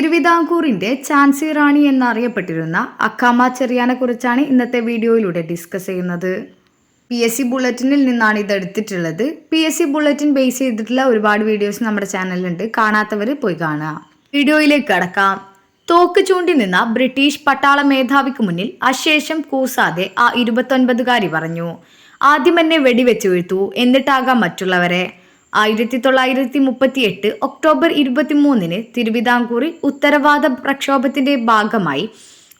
തിരുവിതാംകൂറിന്റെ ചാൻസി റാണി എന്നറിയപ്പെട്ടിരുന്ന അക്കാമ ചെറിയാനെ കുറിച്ചാണ് ഇന്നത്തെ വീഡിയോയിലൂടെ ഡിസ്കസ് ചെയ്യുന്നത്. പി എസ് സി ബുള്ളറ്റിനിൽ നിന്നാണ് ഇത് എടുത്തിട്ടുള്ളത്. P S C bulletin base ചെയ്തിട്ടുള്ള ഒരുപാട് വീഡിയോസ് നമ്മുടെ ചാനലിലുണ്ട്. കാണാത്തവർ പോയി കാണുക. വീഡിയോയിലേക്ക് കടക്കാം. തോക്ക് ചൂണ്ടി നിന്ന ബ്രിട്ടീഷ് പട്ടാള മേധാവിക്ക് മുന്നിൽ അശേഷം കൂസാതെ ആ ഇരുപത്തൊൻപതുകാരി പറഞ്ഞു ആദ്യം എന്നെ വെടിവെച്ച് വീഴ്ത്തു. എന്നിട്ടാകാം മറ്റുള്ളവരെ. ആയിരത്തി തൊള്ളായിരത്തി മുപ്പത്തി എട്ട് ഒക്ടോബർ ഇരുപത്തിമൂന്നിന് തിരുവിതാംകൂറിൽ ഉത്തരവാദ പ്രക്ഷോഭത്തിന്റെ ഭാഗമായി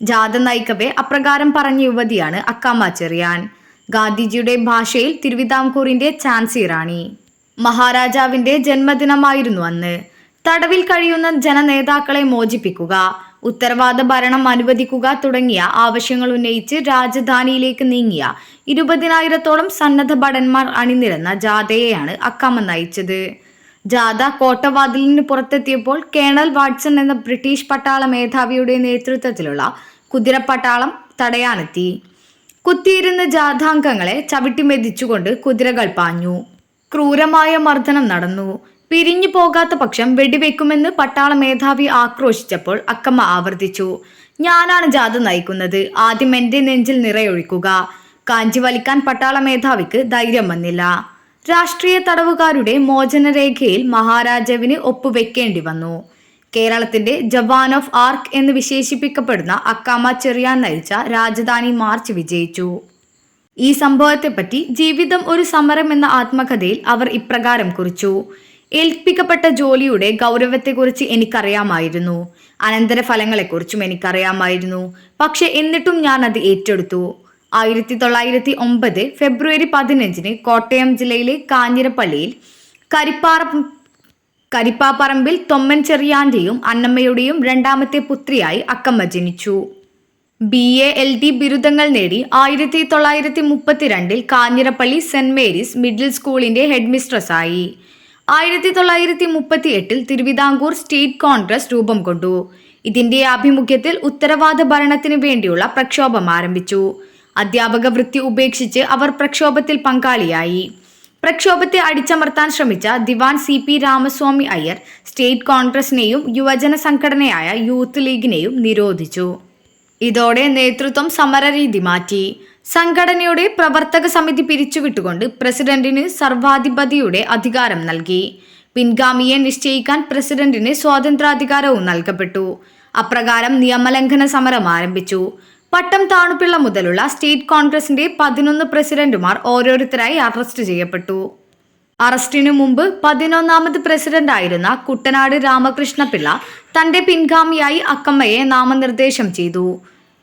ജാഥ നയിക്കവെ അപ്രകാരം പറഞ്ഞ യുവതിയാണ് അക്കാമ ചെറിയാൻ ഗാന്ധിജിയുടെ ഭാഷയിൽ തിരുവിതാംകൂറിന്റെ ചാൻസി റാണി. മഹാരാജാവിന്റെ ജന്മദിനമായിരുന്നു അന്ന്. തടവിൽ കഴിയുന്ന ജനനേതാക്കളെ മോചിപ്പിക്കുക. ഉത്തരവാദ ഭരണം അനുവദിക്കുക തുടങ്ങിയ ആവശ്യങ്ങൾ ഉന്നയിച്ച് രാജധാനിയിലേക്ക് നീങ്ങിയ ഇരുപതിനായിരത്തോളം സന്നദ്ധ ഭടന്മാർ അണിനിരന്ന ജാഥയെയാണ് അക്കാമ നയിച്ചത്. ജാഥ കോട്ടവാതിലിന് പുറത്തെത്തിയപ്പോൾ കേണൽ വാട്സൺ എന്ന ബ്രിട്ടീഷ് പട്ടാള മേധാവിയുടെ നേതൃത്വത്തിലുള്ള കുതിരപ്പട്ടാളം തടയാനെത്തി. കുത്തിയിരുന്ന ജാഥാംഗങ്ങളെ ചവിട്ടിമെതിച്ചുകൊണ്ട് കുതിരകൾ പാഞ്ഞു. ക്രൂരമായ മർദ്ദനം നടന്നു. പിരിഞ്ഞു പോകാത്ത പക്ഷം വെടിവെക്കുമെന്ന് പട്ടാള മേധാവി ആക്രോശിച്ചപ്പോൾ അക്കമ്മ ആവർത്തിച്ചു. ഞാനാണ് ജാഥ നയിക്കുന്നത്. ആദ്യം എന്റെ നെഞ്ചിൽ നിറയൊഴിക്കുക. കാഞ്ചി വലിക്കാൻ പട്ടാള മേധാവിക്ക് ധൈര്യം വന്നില്ല. രാഷ്ട്രീയ തടവുകാരുടെ മോചനരേഖയിൽ മഹാരാജാവിന് ഒപ്പുവെക്കേണ്ടി വന്നു. കേരളത്തിന്റെ ജവാൻ ഓഫ് ആർക്ക് എന്ന് വിശേഷിപ്പിക്കപ്പെടുന്ന അക്കാമ ചെറിയാൻ നയിച്ച രാജധാനി മാർച്ച് വിജയിച്ചു. ഈ സംഭവത്തെപ്പറ്റി ജീവിതം ഒരു സമരം എന്ന ആത്മകഥയിൽ അവർ ഇപ്രകാരം കുറിച്ചു. ഏൽപ്പിക്കപ്പെട്ട ജോലിയുടെ ഗൗരവത്തെക്കുറിച്ച് എനിക്കറിയാമായിരുന്നു. അനന്തരഫലങ്ങളെക്കുറിച്ചും എനിക്കറിയാമായിരുന്നു. പക്ഷെ എന്നിട്ടും ഞാൻ അത് ഏറ്റെടുത്തു. ആയിരത്തി തൊള്ളായിരത്തി ഒമ്പത് ഫെബ്രുവരി പതിനഞ്ചിന് കോട്ടയം ജില്ലയിലെ കാഞ്ഞിരപ്പള്ളിയിൽ കരിപ്പാറ കരിപ്പാപ്പറമ്പിൽ തൊമ്മൻ ചെറിയാന്റെയും അന്നമ്മയുടെയും രണ്ടാമത്തെ പുത്രിയായി അക്കമ്മ ജനിച്ചു. ബി എ എൽ ഡി ബിരുദങ്ങൾ നേടി ആയിരത്തി തൊള്ളായിരത്തി മുപ്പത്തിരണ്ടിൽ കാഞ്ഞിരപ്പള്ളി സെന്റ് മേരീസ് മിഡിൽ സ്കൂളിന്റെ ഹെഡ് മിസ്ട്രസ്സായി ആയിരത്തി തൊള്ളായിരത്തി മുപ്പത്തി എട്ടിൽ തിരുവിതാംകൂർ സ്റ്റേറ്റ് കോൺഗ്രസ് രൂപം കൊണ്ടു. ഇതിന്റെ ആഭിമുഖ്യത്തിൽ ഉത്തരവാദ ഭരണത്തിന് വേണ്ടിയുള്ള പ്രക്ഷോഭം ആരംഭിച്ചു. അധ്യാപക വൃത്തി ഉപേക്ഷിച്ച് അവർ പ്രക്ഷോഭത്തിൽ പങ്കാളിയായി. പ്രക്ഷോഭത്തെ അടിച്ചമർത്താൻ ശ്രമിച്ച Diwan C P Ramaswamy Iyer state കോൺഗ്രസിനെയും യുവജന സംഘടനയായ യൂത്ത് ലീഗിനെയും നിരോധിച്ചു. ഇതോടെ നേതൃത്വം സമരരീതി മാറ്റി. സംഘടനയുടെ പ്രവർത്തക സമിതി പിരിച്ചുവിട്ടുകൊണ്ട് പ്രസിഡന്റിന് സർവാധിപതിയുടെ അധികാരം നൽകി. പിൻഗാമിയെ നിശ്ചയിക്കാൻ പ്രസിഡന്റിന് സ്വാതന്ത്ര്യാധികാരവും നൽകപ്പെട്ടു. അപ്രകാരം നിയമലംഘന സമരം ആരംഭിച്ചു. പട്ടം താണുപിള്ള മുതലുള്ള സ്റ്റേറ്റ് കോൺഗ്രസിന്റെ പതിനൊന്ന് പ്രസിഡന്റുമാർ ഓരോരുത്തരായി അറസ്റ്റ് ചെയ്യപ്പെട്ടു. അറസ്റ്റിനു മുമ്പ് പതിനൊന്നാമത് പ്രസിഡന്റ് ആയിരുന്ന കുട്ടനാട് രാമകൃഷ്ണപിള്ള തന്റെ പിൻഗാമിയായി അക്കമ്മയെ നാമനിർദ്ദേശം ചെയ്തു.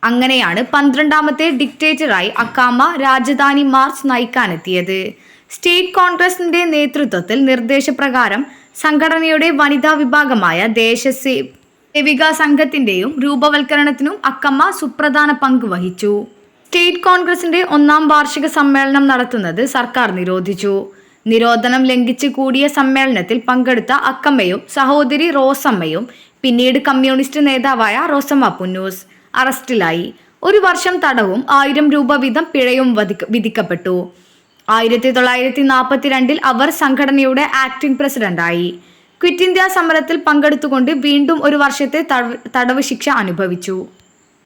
അങ്ങനെയാണ് പന്ത്രണ്ടാമത്തെ ഡിക്റ്റേറ്ററായി അക്കാമ രാജധാനി മാർച്ച് നയിക്കാനെത്തിയത്. സ്റ്റേറ്റ് കോൺഗ്രസിന്റെ നേതൃത്വത്തിൽ നിർദ്ദേശപ്രകാരം സംഘടനയുടെ വനിതാ വിഭാഗമായ ദേശസേ സേവിക സംഘത്തിന്റെയും രൂപവൽക്കരണത്തിനും അക്കമ്മ സുപ്രധാന പങ്ക് വഹിച്ചു. സ്റ്റേറ്റ് കോൺഗ്രസിന്റെ ഒന്നാം വാർഷിക സമ്മേളനം നടത്തുന്നത് സർക്കാർ നിരോധിച്ചു. നിരോധനം ലംഘിച്ചു കൂടിയ സമ്മേളനത്തിൽ പങ്കെടുത്ത അക്കമ്മയും സഹോദരി റോസമ്മയും പിന്നീട് കമ്മ്യൂണിസ്റ്റ് നേതാവായ റോസമ്മ പുന്നൂസ് അറസ്റ്റിലായി. ഒരു വർഷം തടവും ആയിരം രൂപ വീതം പിഴയും വിധിക്കപ്പെട്ടു. ആയിരത്തി തൊള്ളായിരത്തി നാൽപ്പത്തിരണ്ടിൽ അവർ സംഘടനയുടെ ആക്ടിംഗ് പ്രസിഡന്റായി. ക്വിറ്റ് ഇന്ത്യ സമരത്തിൽ പങ്കെടുത്തുകൊണ്ട് വീണ്ടും ഒരു വർഷത്തെ തടവ് ശിക്ഷ അനുഭവിച്ചു.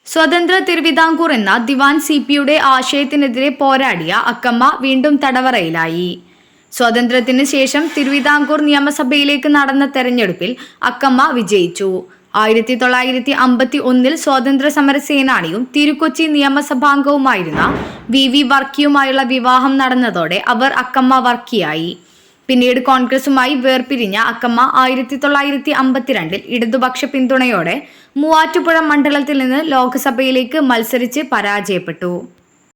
സ്വതന്ത്ര തിരുവിതാംകൂർ എന്ന ദിവാൻ സി പിയുടെ ആശയത്തിനെതിരെ പോരാടിയ അക്കമ്മ വീണ്ടും തടവറയിലായി. സ്വാതന്ത്ര്യത്തിന് ശേഷം തിരുവിതാംകൂർ നിയമസഭയിലേക്ക് നടന്ന തെരഞ്ഞെടുപ്പിൽ അക്കമ്മ വിജയിച്ചു. ആയിരത്തി തൊള്ളായിരത്തി അമ്പത്തി ഒന്നിൽ സ്വാതന്ത്ര്യ സമര സേനാനിയും തിരുക്കൊച്ചി നിയമസഭാംഗവുമായിരുന്ന വി വി വർക്കിയുമായുള്ള വിവാഹം നടന്നതോടെ അവർ അക്കമ്മ വർക്കിയായി. പിന്നീട് കോൺഗ്രസുമായി വേർപിരിഞ്ഞ അക്കമ്മ ആയിരത്തി തൊള്ളായിരത്തി അമ്പത്തിരണ്ടിൽ ഇടതുപക്ഷ പിന്തുണയോടെ മൂവാറ്റുപുഴ മണ്ഡലത്തിൽ നിന്ന് ലോക്സഭയിലേക്ക് മത്സരിച്ച് പരാജയപ്പെട്ടു.